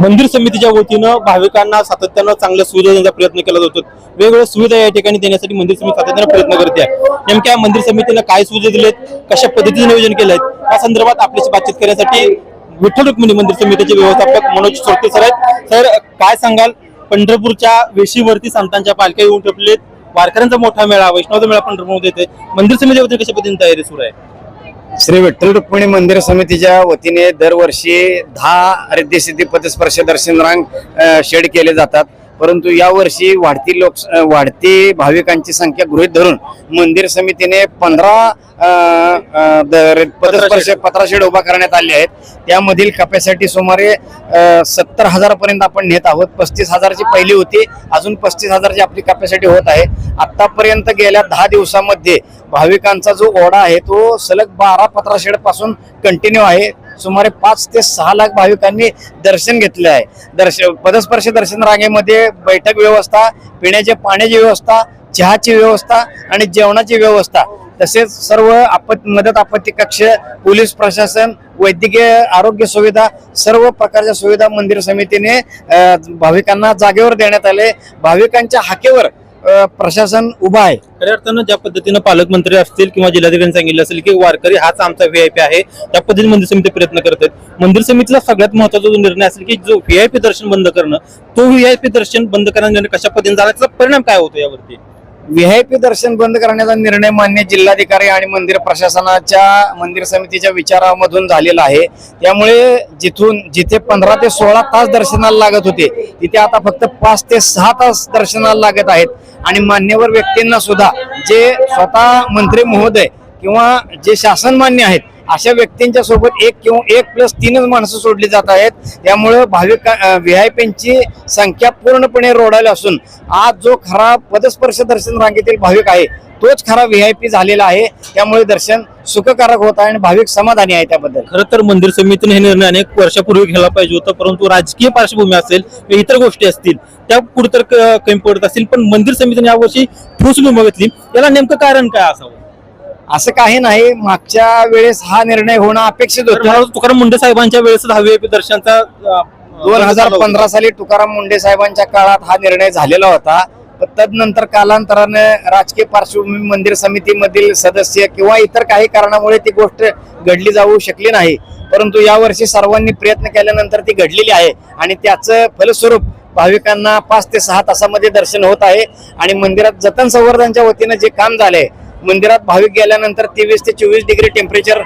मंदिर समितीच्या वतीनं भाविकांना सातत्यानं चांगल्या सुविधा देण्याचा प्रयत्न केला जातो. वेगवेगळ्या सुविधा या ठिकाणी देण्यासाठी मंदिर समिती सातत्यानं प्रयत्न करते. आहे नेमक्या मंदिर समितीनं काय सुविधा दिलेत? कशा पद्धतीने नियोजन केलंय? या संदर्भात आपल्याशी बातचीत करण्यासाठी विठ्ठल रुक्मिणी मंदिर समितीचे व्यवस्थापक मनोज चोरते सर आहेत. सर काय सांगाल? पंढरपूरच्या वेशीवरती संतांच्या पालख्या येऊन ठेपलेत. वारकऱ्यांचा मोठा मेळा वैष्णवचा मेळा पंढरपूरमध्ये येते मंदिर समितीच्या वतीने कशा पद्धतीने तयारी सुरू आहे? श्री विठ्ठल रुक्मिणी मंदिर समितीच्या वतीने दरवर्षी दहा रिद्धिसिद्धी पदस्पर्श दर्शन रांग शेड केले जातात. परंतु यावर्षी वाढती लोक वाढती भाविकांची संख्या गृहीत धरून मंदिर समितीने पंधरा पदस्पर्श पत्रा शेड उभा करण्यात आले आहेत. त्यामधील कपॅसिटी सुमारे सत्तर हजारापर्यंत आपण नेत आहोत. पस्तीस हजारची पहिली होती. अजून पस्तीस हजारची आपली कपॅसिटी होत आहे. आतापर्यंत गेल्या दहा दिवसामध्ये भाविकांचा जो ओढा आहे तो सलग बारा पत्रा शेडपासून कंटिन्यू आहे. सुमारे पाच ते सहा लाख भाविकांनी दर्शन घेतले आहे. दर्श पदस्पर्श दर्शन रांगेमध्ये बैठक व्यवस्था पिण्याच्या पाण्याची व्यवस्था चहाची व्यवस्था आणि जेवणाची व्यवस्था. तसेच सर्व आपत मदत आपत्ती कक्ष पोलीस प्रशासन वैद्यकीय आरोग्य सुविधा सर्व प्रकारच्या सुविधा मंदिर समितीने भाविकांना जागेवर देण्यात आले. भाविकांच्या हाकेवर प्रशासन उभा आहे. खऱ्या अर्थानं ज्या पद्धतीनं पालकमंत्री असतील किंवा जिल्हाधिकारी सांगितलं असेल की वारकरी हाच आमचा व्हीआयपी आहे त्या पद्धतीने मंदिर समिती प्रयत्न करत आहेत. मंदिर समितीचा सगळ्यात महत्त्वाचा जो निर्णय असेल की जो व्हीआयपी दर्शन बंद करणं तो व्हीआयपी दर्शन बंद करण्याचा निर्णय कशा पद्धतीने झाला त्याचा परिणाम काय होतो यावरती? व्हीआयपी दर्शन बंद करण्याचा निर्णय मान्य जिल्हाधिकारी आणि मंदिर प्रशासनाच्या मंदिर समितीच्या विचारामधून झालेला आहे. त्यामुळे जिथून जिथे पंधरा ते सोळा तास दर्शनाला लागत होते तिथे आता फक्त पाच ते सहा तास दर्शनाला लागत आहेत. आणि मान्यवर व्यक्तींना सुद्धा जे स्वतः मंत्री महोदय किंवा जे शासन मान्य आहेत अशा व्यक्तींच्या सोबत एक किंवा एक प्लस तीनच माणसं सोडली जात आहेत. त्यामुळं भाविक व्ही आय पींची संख्या पूर्णपणे रोडायला असून आज जो खरा पदस्पर्श दर्शन रांगेतील भाविक आहे तोच खरा व्ही आय पी झालेला आहे. त्यामुळे दर्शन सुखकारक होत आहे आणि भाविक समाधानी आहे त्याबद्दल. खरं तर मंदिर समितीने हे निर्णय अनेक वर्षापूर्वी घ्यायला पाहिजे होतं परंतु राजकीय पार्श्वभूमी असेल किंवा इतर गोष्टी असतील त्या कुठेतर क- कमी पडत असतील. पण मंदिर समितीने यावर्षी ठोस भूमिका घेतली. याला नेमकं कारण काय असावं? असं काही नाही. मागच्या वेळेस हा निर्णय होणं अपेक्षित होतं. तुकाराम मुंडे साहेबांच्या वेळेस दहावी दर्शनचा दोन हजार. पंधरा साली तुकाराम मुंडे साहेबांच्या काळात हा निर्णय झालेला होता. तदनंतर कालांतराने राजकीय पार्श्वभूमी मंदिर समितीमधील सदस्य किंवा इतर काही कारणामुळे ती गोष्ट घडली जाऊ शकली नाही. परंतु यावर्षी सर्वांनी प्रयत्न केल्यानंतर ती घडलेली आहे आणि त्याचं फलस्वरूप भाविकांना पाच ते सहा तासामध्ये दर्शन होत आहे. आणि मंदिरात जतन संवर्धनच्या वतीनं जे काम झालंय मंदिरात भाविक गेल्यानंतर तेवीस ते चोवीस डिग्री टेम्परेचर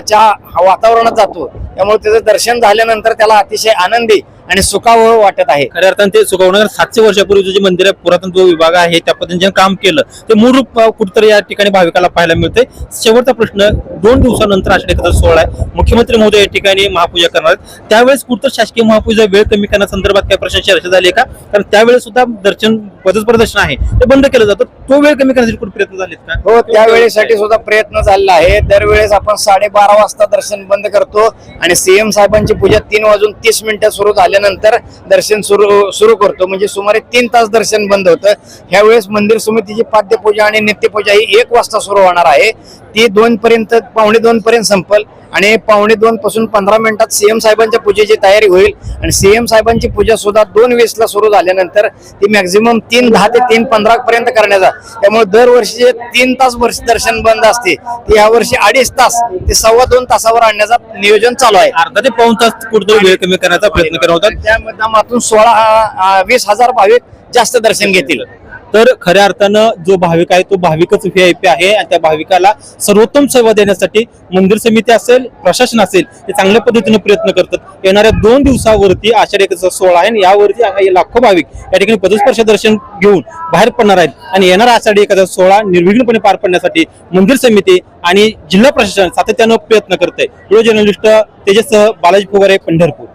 च्या वातावरणात जातो. त्यामुळे त्याचं दर्शन झाल्यानंतर त्याला अतिशय आनंदी आणि सुखावं वाटत आहे. खऱ्या अर्थाने ते सुगवणार सातशे वर्षापूर्वीचं जे मंदिर आहे पुरातन जो विभाग आहे त्या पद्धतीने जे काम केलं ते मूळ रूप कुठेतरी या ठिकाणी भाविकाला पाहायला मिळते शेवटचा प्रश्न दोन दिवसानंतर आषाढी सोहळा आहे. मुख्यमंत्री महोदय या ठिकाणी महापूजा करणार आहेत. त्यावेळेस कुठं शासकीय महापूजा वेळ कमी करण्यासंदर्भात काय प्रश्न चर्चा झाली का? कारण त्यावेळेस सुद्धा दर्शन पदप्रदर्शन आहे. ते बंद केलं जातं. तो वेळ कमी करण्यासाठी कुठे प्रयत्न झालेत का? हो त्यावेळेसाठी सुद्धा प्रयत्न झालेला आहे. दरवेळेस आपण साडेबारा वाजता दर्शन बंद करतो आणि सीएम साहेबांची पूजा तीन वाजून तीस मिनिटं सुरू झाल्यानंतर दर्शन सुरू सुरू करतो. म्हणजे सुमारे तीन तास दर्शन बंद होतं. ह्यावेळेस मंदिर समितीची पाद्यपूजा आणि नित्यपूजा ही एक वाजता सुरू होणार आहे. ती दोन पर्यंत पावणे दोन पर्यंत संपल आणि पावणे दोन पासून पंधरा मिनिटात सीएम साहेबांच्या पूजेची तयारी होईल. आणि सीएम साहेबांची पूजा सुद्धा दोन वीस ला सुरू झाल्यानंतर ती मॅक्झिमम तीन दहा ते तीन पंधरा पर्यंत करण्याचा त्यामुळे दरवर्षी जे तीन तास वर्ष दर्शन बंद असते ते यावर्षी अडीच तास ते सव्वा दोन तासावर आणण्याचा नियोजन चालू आहे. अर्धा ते पाऊन तास कुठेतरी वेळ कमी करण्याचा प्रयत्न करत होतात. त्या माध्यमातून सोळा वीस हजार भाविक जास्त दर्शन घेतील. तर खऱ्या अर्थानं जो भाविक आहे तो भाविकच व्ही आय पी आहे आणि त्या भाविकाला सर्वोत्तम सेवा देण्यासाठी मंदिर समिती असेल प्रशासन असेल ते चांगल्या पद्धतीने प्रयत्न करतात. येणाऱ्या दोन दिवसावरती आषाढी एकादशीचा सोहळा आहे आणि यावरती लाखो भाविक या ठिकाणी पदस्पर्श दर्शन घेऊन बाहेर पडणार आहेत. आणि येणारा आषाढी एखादा सोहळा निर्विघ्नपणे पार पडण्यासाठी मंदिर समिती आणि जिल्हा प्रशासन सातत्यानं प्रयत्न करत आहे जर्नलिस्ट तेजससह बालाजी फुगारे पंढरपूर.